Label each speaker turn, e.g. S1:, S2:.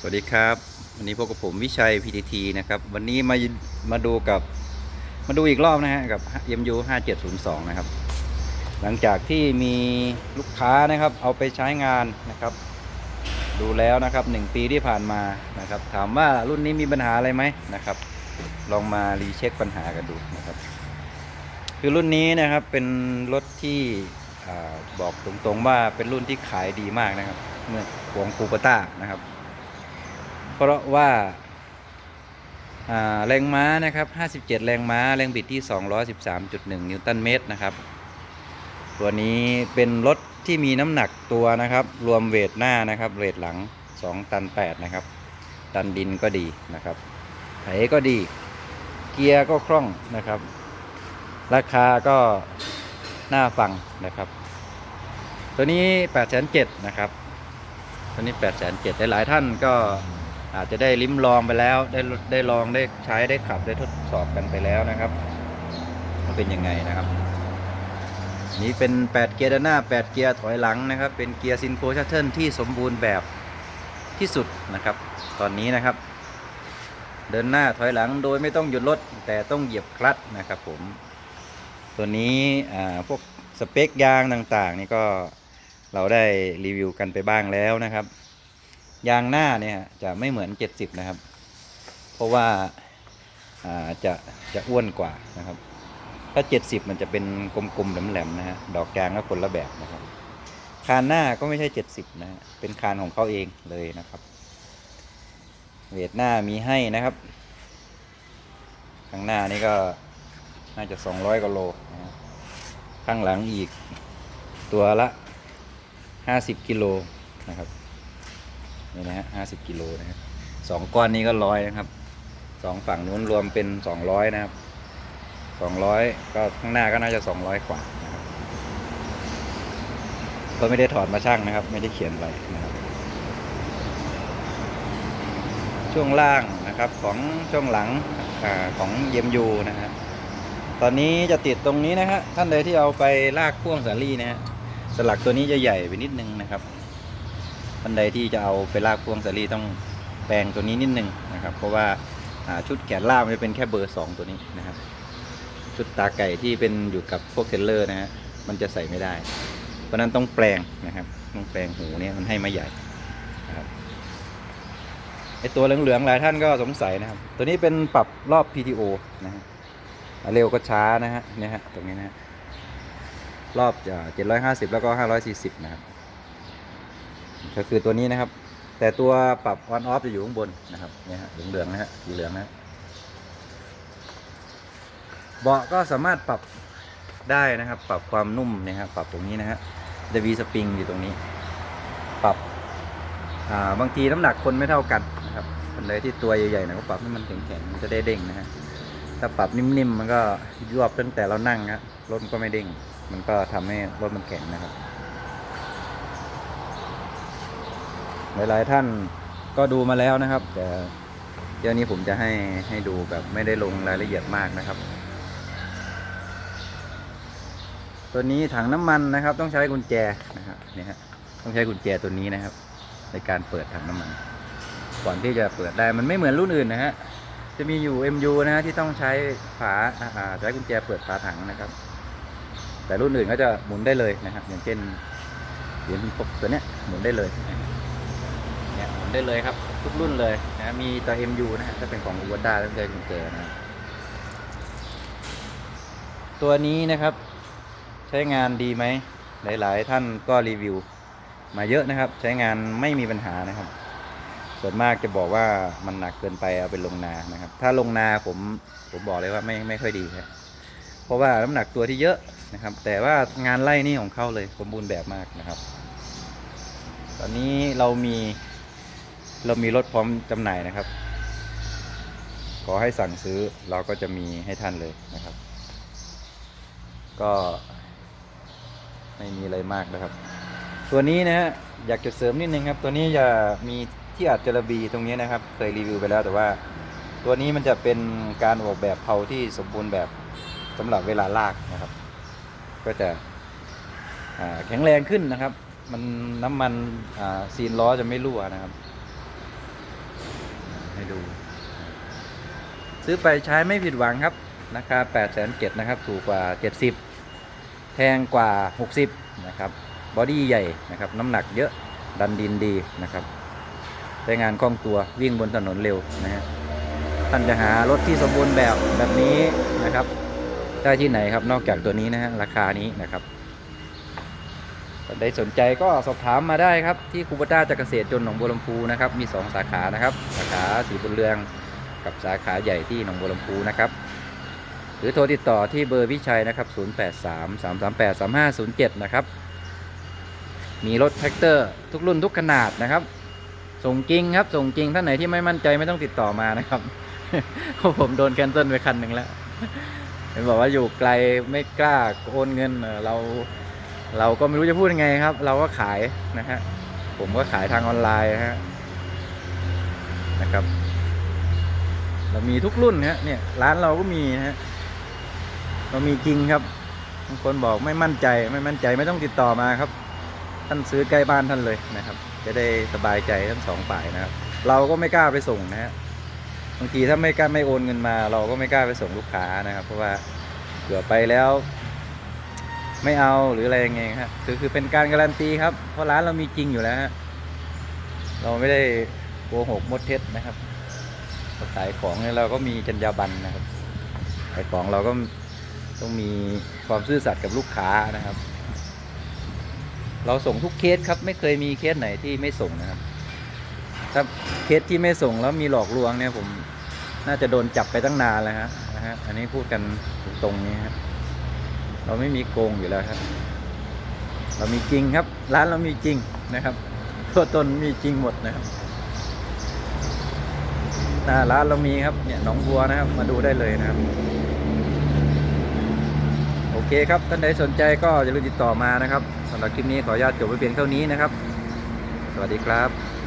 S1: สวัสดีครับ วันนี้พบกับผมวิชัย PTT นะครับ วันนี้มามาดูกับมาดูอีกรอบนะฮะกับ MU 5702 นะครับ หลังจากที่มีลูกค้านะครับ เอาไปใช้งานนะครับ ดูแล้วนะครับ 1 ปีที่ผ่านมานะครับ ถามว่ารุ่นนี้มีปัญหาอะไรไหมนะครับ ลองมารีเช็คปัญหากันดูนะครับ คือรุ่นนี้นะครับเป็นรถที่อบอกตรงๆว่าเป็นรุ่นที่ขายดีมากนะครับเมื่อของคูปต้านะครับ เพราะว่าาแรงม้านะครับ 57 แรงม้า แรงบิดที่ 213.1 นิวตันเมตรนะครับ ตัวนี้เป็นรถที่มีน้ำหนักตัวนะครับ รวมเวทหน้านะครับ เวทหลัง 2 ตัน 8 นะครับ ตันดินก็ดีนะครับ ไถก็ดี เกียร์ก็คล่องนะครับ ราคาก็น่าฟังนะครับ ตัวนี้8,700นะครับ ตัวนี้8,700หลายๆท่านก็ อาจจะได้ลิ้มลองไปแล้ว ได้ได้ลองได้ใช้ได้ขับได้ทดสอบกันไปแล้วนะครับว่าเป็นยังไงนะครับ นี่เป็น 8 เกียร์ด้านหน้า 8 เกียร์ถอยหลังนะครับ เป็นเกียร์ซินโคชัตเทิลที่สมบูรณ์แบบที่สุดนะครับ ตอนนี้นะครับ เดินหน้าถอยหลังโดยไม่ต้องหยุดรถแต่ต้องเหยียบคลัตช์นะครับผมตัวนี้พวกสเปคยางต่างๆนี่ก็เราได้รีวิวกันไปบ้างแล้วนะครับ ยางหน้าเนี่ยจะไม่เหมือน 70 นะครับ เพราะว่าาจะจะอ้วนกว่านะครับ ถ้า 70 มันจะเป็นกลมๆแหลมๆนะฮะดอกยางก็คนละแบบนะครับ คานหน้าก็ไม่ใช่ 70นะฮะเป็นคานของเขาเองเลยนะครับ เวทหน้ามีให้นะครับข้างหน้านี่ก็น่าจะ 200กว่าโลนะข้างหลังอีกตัวละ 50 กิโลนะครับ นี่นะฮะ50กิโลนะครับสองก้อนนี้ก็ร้อยนะครับสองฝั่งนู้นรวมเป็น200นะครับ200ก็ข้างหน้าก็น่าจะ200กว่านะครับก็ไม่ได้ถอดมาช่างนะครับ ไม่ได้เขียนไว้นะครับ ช่วงล่างนะครับของช่วงหลังอของเยมยูนะฮะตอนนี้จะติดตรงนี้นะฮะท่านใดที่เอาไปลากพ่วงสาลี่นะฮะสลักตัวนี้จะใหญ่ไปนิดนึงนะครับ ท่านใดที่จะเอาไปลากพ่วงสาลี่ต้องแปลงตัวนี้นิดนึงนะครับ เพราะว่าชุดแกนล่างมันจะเป็นแค่เบอร์สองตัวนี้นะครับ ชุดตาไก่ที่เป็นอยู่กับพวกเทรลเลอร์นะฮะมันจะใส่ไม่ได้ เพราะนั้นต้องแปลงนะครับต้องแปลงหูเนี่ยมันให้มาใหญ่นะครับไอตัวเหลืองๆหลายท่านก็สงสัยนะครับ ตัวนี้เป็นปรับรอบ PTO นะฮะเร็วก็ช้านะฮะเนี่ยฮะตรงนี้นะฮะรอบจะ750 แล้วก็ 540 นะครับ ก็คือตัวนี้นะครับ แต่ตัวปรับ on off จะอยู่ข้างบนนะครับเนี่ยฮะเหลืองๆนะฮะสีเหลืองนะฮะเบาะก็สามารถปรับได้นะครับ ปรับความนุ่มเนะครับปรับตรงนี้นะฮะจะมีสปริงอยู่ตรงนี้ ปรับอ่าบางทีน้ำหนักคนไม่เท่ากันนะครับคนเลยที่ตัวใหญ่ๆนะก็ปรับให้มันแข็งๆมันจะได้เด้งนะฮะถ้าปรับนิ่มๆมันก็ยวบตั้งแต่เรานั่งฮะรถมันก็ไม่เด้งมันก็ทำให้รถมันแข็งนะครับ หลายๆท่านก็ดูมาแล้วนะครับ แต่เดี๋ยวนี้ผมจะให้ให้ดูแบบไม่ได้ลงรายละเอียดมากนะครับ ตัวนี้ถังน้ำมันนะครับ ต้องใช้กุญแจนะครับนี่ฮะต้องใช้กุญแจตัวนี้นะครับ ในการเปิดถังน้ำมัน ก่อนที่จะเปิดได้มันไม่เหมือนรุ่นอื่นนะฮะจะมีอยู่ MU นะฮะที่ต้องใช้ฝาอ่าใช้กุญแจเปิดฝาถังนะครับ แต่รุ่นอื่นก็จะหมุนได้เลยนะครับ อย่างเช่นเหรียญพกตัวเนี้ยหมุนได้เลยนะ เนี่ยได้เลยครับ ทุกรุ่นเลยนะมีตัว MU นะฮะถ้าเป็นของอูวด้าต้องใช้กุญแจนะตัวนี้นะครับ ใช้งานดีไหมหลาย ๆ ท่านก็รีวิว มาเยอะนะครับ ใช้งานไม่มีปัญหานะครับ ส่วนมากจะบอกว่ามันหนักเกินไปเอาไปลงนานะครับ ถ้าลงนาผมผมบอกเลยว่าไม่ไม่ค่อยดีครับเพราะว่าน้ำหนักตัวที่เยอะนะครับ แต่ว่างานไล่นี่ของเขาเลยสมบูรณ์แบบมากนะครับ ตอนนี้เรามี เรามีรถพร้อมจำหน่ายนะครับ ขอให้สั่งซื้อเราก็จะมีให้ท่านเลยนะครับ ก็ไม่มีอะไรมากนะครับ ตัวนี้นะฮะอยากจะเสริมนิดนึงครับ ตัวนี้จะมีที่อัดจระบีตรงนี้นะครับ เคยรีวิวไปแล้วแต่ว่า ตัวนี้มันจะเป็นการออกแบบเพลาที่สมบูรณ์แบบสำหรับเวลาลากนะครับ ก็จะแข็งแรงขึ้นนะครับ มันน้ำมันซีนล้อจะไม่รั่วนะครับ ให้ดู ซื้อไปใช้ไม่ผิดหวังครับราคา8 7 0 0 0นะครับ ถูกกว่า 70 แพงกว่า 60 นะครับ บอดี้ใหญ่นะครับ น้ำหนักเยอะดันดินดีนะครับใช้งานคล่องตัววิ่งบนถนนเร็วนะฮะท่านจะหารถที่สมบูรณ์แบบแบบนี้นะครับ ได้ที่ไหนครับนอกจากตัวนี้นะฮะราคานี้นะครับ ท่านใดสนใจก็สอบถามมาได้ครับ ที่คูบต้าจักรเกษตรจนหนองบัวลำพูนะครับ มี 2 สาขานะครับ สาขาสีบุญเรือง กับสาขาใหญ่ที่หนองบัวลำพูนะครับหรือโทรติดต่อที่เบอร์วิชัยนะครับ 083 338 3507 นะครับ มีรถแท็กเตอร์ทุกรุ่นทุกขนาดนะครับ ส่งจริงครับ ส่งจริงท่านไหนที่ไม่มั่นใจไม่ต้องติดต่อมานะครับเพราะผมโดนแคนเซิลไปคันหนึ่งแล้วเห็นบอกว่าอยู่ไกลไม่กล้าโอนเงินเรา เราก็ไม่รู้จะพูดยังไงครับ เราก็ขายนะฮะผมก็ขายทางออนไลน์นะฮะนะครับ เรามีทุกรุ่นนะฮะเนี่ยร้านเราก็มีนะฮะเรามีจริงครับบางคนบอกไม่มั่นใจไม่มั่นใจไม่ต้องติดต่อมาครับ ท่านซื้อใกล้บ้านท่านเลยนะครับ จะได้สบายใจทั้งสองฝ่ายนะครับ เราก็ไม่กล้าไปส่งนะฮะบางทีถ้าไม่กล้าไม่โอนเงินมา เราก็ไม่กล้าไปส่งลูกค้านะครับ เพราะว่าเผื่อไปแล้ว ไม่เอาหรืออะไรยังไงครับคือคือเป็นการการันตีครับ เพราะร้านเรามีจริงอยู่แล้วฮะเราไม่ได้โกหกมดเท็จนะครับขายของเนี่ยเราก็มีจรรยาบรรณนะครับขายของเราก็ต้องมีความซื่อสัตย์กับลูกค้านะครับ เราส่งทุกเคสครับ ไม่เคยมีเคสไหนที่ไม่ส่งนะครับถ้าเคสที่ไม่ส่งแล้วมีหลอกลวงเนี่ยผมน่าจะโดนจับไปตั้งนานแล้วฮะนะฮะอันนี้พูดกันตรงนี้ครับ เราไม่มีโกงอยู่แล้วครับ เรามีจริงครับ ร้านเรามีจริงนะครับ ตัวตนมีจริงหมดนะครับหน้าร้านเรามีครับ เนี่ยหนองบัวนะครับ มาดูได้เลยนะครับ โอเคครับ ท่านใดสนใจก็อย่าลืมติดต่อมานะครับสำหรับคลิปนี้ขออนุญาตจบไว้เพียงเท่านี้นะครับ สวัสดีครับ